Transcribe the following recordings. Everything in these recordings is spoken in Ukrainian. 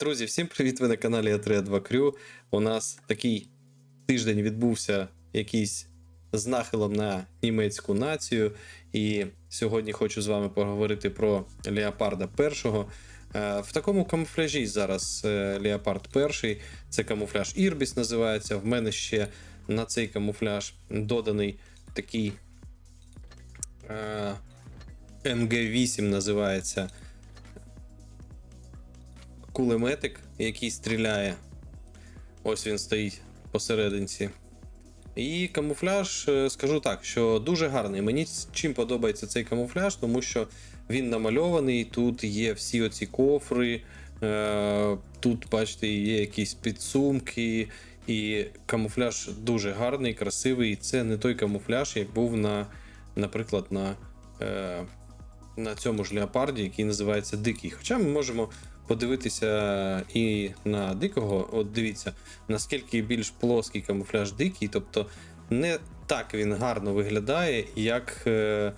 Друзі, всім привіт! Ви на каналі А32 Крю. У нас такий тиждень відбувся якийсь з нахилом на німецьку націю. І сьогодні хочу з вами поговорити про Леопарда першого. Е, В такому камуфляжі зараз е, Леопард перший. Це камуфляж Ірбіс називається. В мене ще на цей камуфляж доданий такий е, МГ8 називається кулеметик, який стріляє. Ось він стоїть посерединці. І камуфляж, е, скажу так, що дуже гарний. Мені чим подобається цей камуфляж, тому що він намальований, тут є всі оці кофри, е, тут, бачите, є якісь підсумки, і камуфляж дуже гарний, красивий. Це не той камуфляж, як був на, наприклад, на, е, на цьому ж леопарді, який називається Дикий. Хоча ми можемо подивитися і на дикого. От дивіться, наскільки більш плоский камуфляж дикий, тобто не так він гарно виглядає, як е,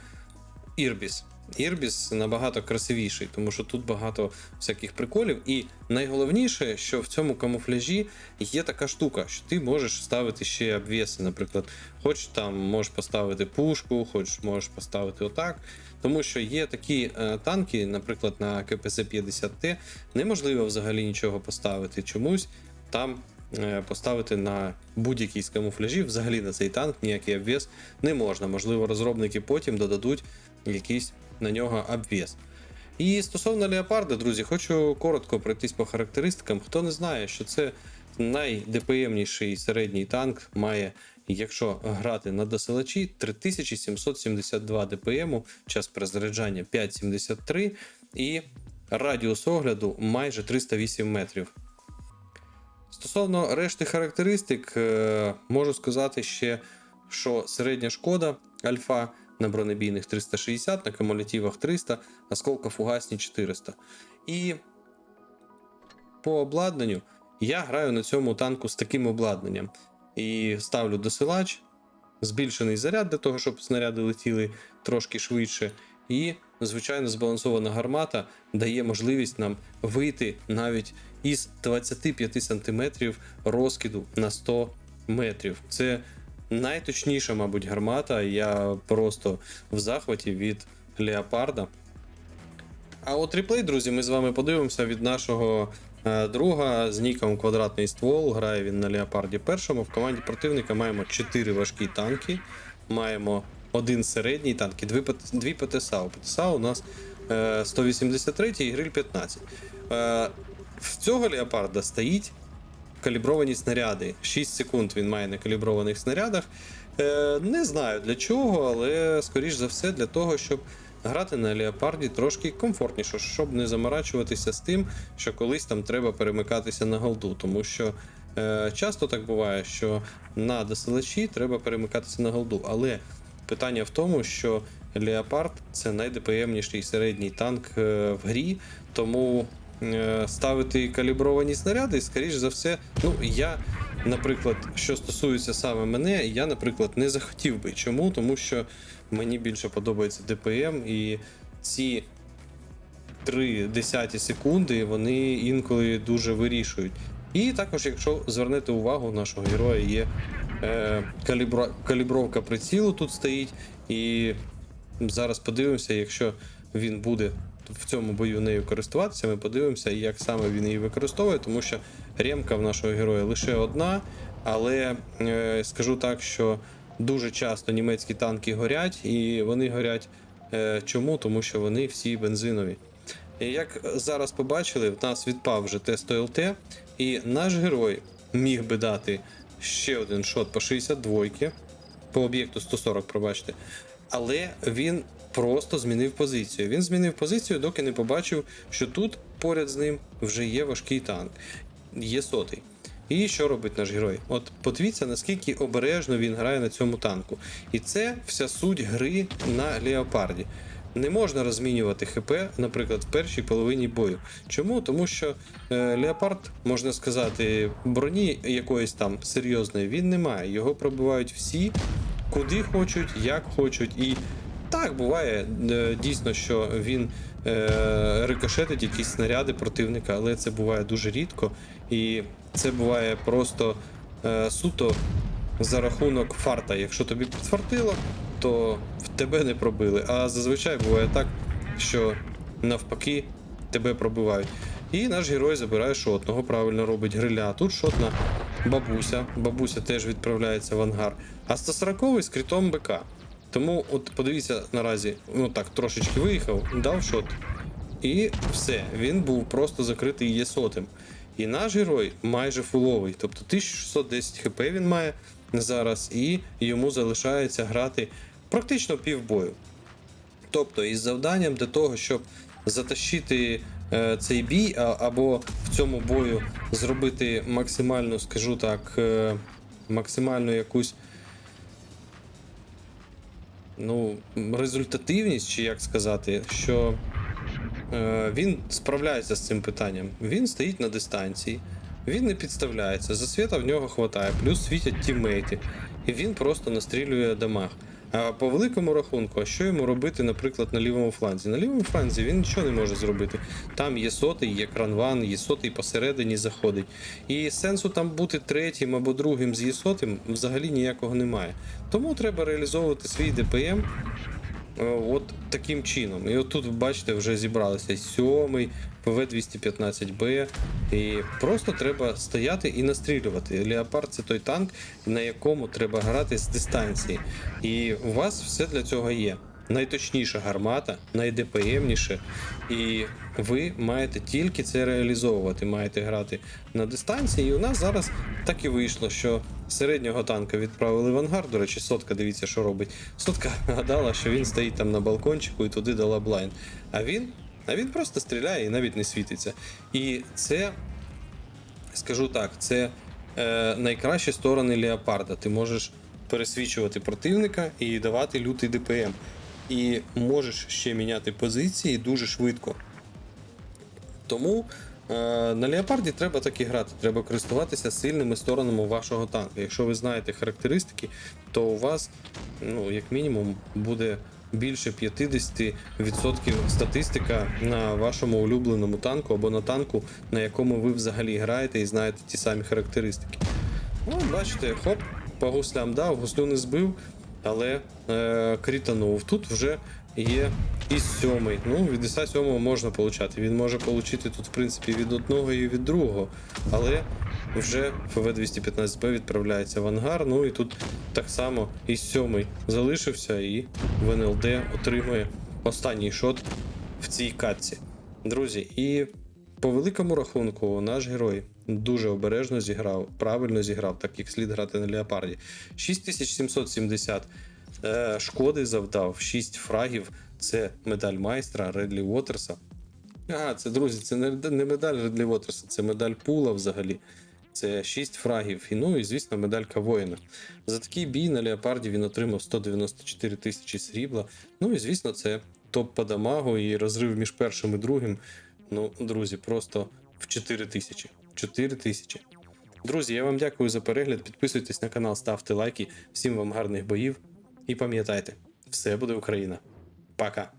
Ірбіс. Ірбіс набагато красивіший, тому що тут багато всяких приколів. І найголовніше, що в цьому камуфляжі є така штука, що ти можеш ставити ще обвіси. Наприклад, хоч там можеш поставити пушку, хоч можеш поставити отак. Тому що є такі е, танки, наприклад, на КПЗ 50Т, неможливо взагалі нічого поставити. Чомусь там е, поставити на будь-який з камуфляжів, взагалі на цей танк ніякий обвес не можна. Можливо, розробники потім додадуть якийсь на нього обвес. І стосовно леопарда, друзі, хочу коротко пройтись по характеристикам. Хто не знає, що це найдпмніший середній танк, має, якщо грати на досилачі, 3772 дпм, час перезаряджання 5,73 і радіус огляду майже 308 метрів. Стосовно решти характеристик, е, можу сказати ще, що середня шкода альфа на бронебійних 360, на кумулятивах 300, осколкофугасні 400. І по обладнанню я граю на цьому танку з таким обладнанням. І ставлю досилач, збільшений заряд для того, щоб снаряди летіли трошки швидше. І, звичайно, збалансована гармата дає можливість нам вийти навіть із 25 см розкиду на 100 метрів. Це найточніша, мабуть, гармата. Я просто в захваті від леопарда. А от реплей, друзі, ми з вами подивимося від нашого друга з ніком квадратний ствол. Грає він на леопарді першому. В команді противника маємо 4 важкі танки. Маємо один середній танк і дві, ПТСА. У ПТСА у нас е, 183 і гриль 15. Е, в цього леопарда стоїть калібровані снаряди. 6 секунд він має на каліброваних снарядах. Е, не знаю для чого, але скоріш за все для того, щоб грати на леопарді трошки комфортніше, щоб не заморачуватися з тим, що колись там треба перемикатися на голду. Тому що е, часто так буває, що на досилачі треба перемикатися на голду. Але питання в тому, що Леопард це найдпмніший середній танк е, в грі, тому е, ставити калібровані снаряди, скоріш за все, ну я, наприклад, що стосується саме мене, я, наприклад, не захотів би. Чому? Тому що мені більше подобається ДПМ і ці 3 десяті секунди вони інколи дуже вирішують. І також, якщо звернете увагу, у нашого героя є е, калібра... калібровка прицілу тут стоїть. І зараз подивимося, якщо він буде в цьому бою нею користуватися, ми подивимося, як саме він її використовує, тому що ремка в нашого героя лише одна, але е, скажу так, що дуже часто німецькі танки горять, і вони горять е, чому? Тому що вони всі бензинові. І Як зараз побачили, в нас відпав вже тест ОЛТ, і наш герой міг би дати ще один шот по 62 по об'єкту 140, пробачте. Але він просто змінив позицію. Він змінив позицію, доки не побачив, що тут поряд з ним вже є важкий танк, є сотий. І що робить наш герой? От подивіться, наскільки обережно він грає на цьому танку. І це вся суть гри на леопарді. Не можна розмінювати ХП, наприклад, в першій половині бою. Чому? Тому що е, леопард, можна сказати, броні якоїсь там серйозної він не має. Його пробивають всі, куди хочуть, як хочуть. І так буває е, дійсно, що він е, рикошетить якісь снаряди противника, але це буває дуже рідко. І це буває просто е, суто за рахунок фарта. Якщо тобі підфартило, то в тебе не пробили. А зазвичай буває так, що навпаки тебе пробивають. І наш герой забирає шотного, правильно робить гриля. А Тут шотна бабуся. Бабуся теж відправляється в ангар. А 140 з критом БК. Тому, от подивіться наразі, ну так, трошечки виїхав, дав шот. І все, він був просто закритий є сотим. І наш герой майже фуловий, тобто 1610 хп він має зараз, і йому залишається грати практично півбою. Тобто, із завданням для того, щоб затащити е, цей бій, а, або в цьому бою зробити максимальну, скажу так, е, максимальну якусь ну, результативність, чи як сказати, що е, він справляється з цим питанням. Він стоїть на дистанції, він не підставляється, засвіта в нього хватає, плюс світять тіммейти, і він просто настрілює дамаг. А по великому рахунку, а що йому робити, наприклад, на лівому фланзі? На лівому фланзі він нічого не може зробити. Там є сотий, є кранван, є сотий посередині заходить. І сенсу там бути третім або другим з є сотим взагалі ніякого немає. Тому треба реалізовувати свій ДПМ от таким чином. І от тут, бачите, вже зібралися сьомий, ПВ-215Б. І просто треба стояти і настрілювати. Леопард це той танк, на якому треба грати з дистанції. І у вас все для цього є. Найточніша гармата, найдепемніше, і ви маєте тільки це реалізовувати. Маєте грати на дистанції. І у нас зараз так і вийшло, що середнього танка відправили в ангар. До речі, сотка, дивіться, що робить. Сотка гадала, що він стоїть там на балкончику і туди дала блайнд. А він, а він просто стріляє і навіть не світиться. І це скажу так, це е, найкращі сторони леопарда. Ти можеш пересвічувати противника і давати лютий ДПМ. І можеш ще міняти позиції дуже швидко. Тому е, на леопарді треба так і грати. Треба користуватися сильними сторонами вашого танка. Якщо ви знаєте характеристики, то у вас, ну, як мінімум, буде більше 50% статистика на вашому улюбленому танку або на танку, на якому ви взагалі граєте і знаєте ті самі характеристики. Ну, бачите, хоп, по гуслям дав, гуслю не збив, але е, крітанув. Тут вже є і сьомий. Ну, від іса сьомого можна получати. Він може получити тут, в принципі, від одного і від другого. Але вже ФВ-215Б відправляється в ангар. Ну і тут так само і сьомий залишився, і в НЛД отримує останній шот в цій катці. Друзі, і по великому рахунку, наш герой дуже обережно зіграв, правильно зіграв, так як слід грати на леопарді. 6770 е, шкоди завдав, 6 фрагів. Це медаль майстра Редлі Уотерса. А, це друзі, це не, не медаль Редлі Уотерса, це медаль пула взагалі. Це 6 фрагів. І ну і звісно, медалька воїна. За такий бій на леопарді він отримав 194 тисячі срібла. Ну і звісно, це топ по дамагу і розрив між першим і другим. Ну, друзі, просто в 4 тисячі. 4 тисячі. Друзі, я вам дякую за перегляд. Підписуйтесь на канал, ставте лайки. Всім вам гарних боїв. І пам'ятайте, все буде Україна. Пока.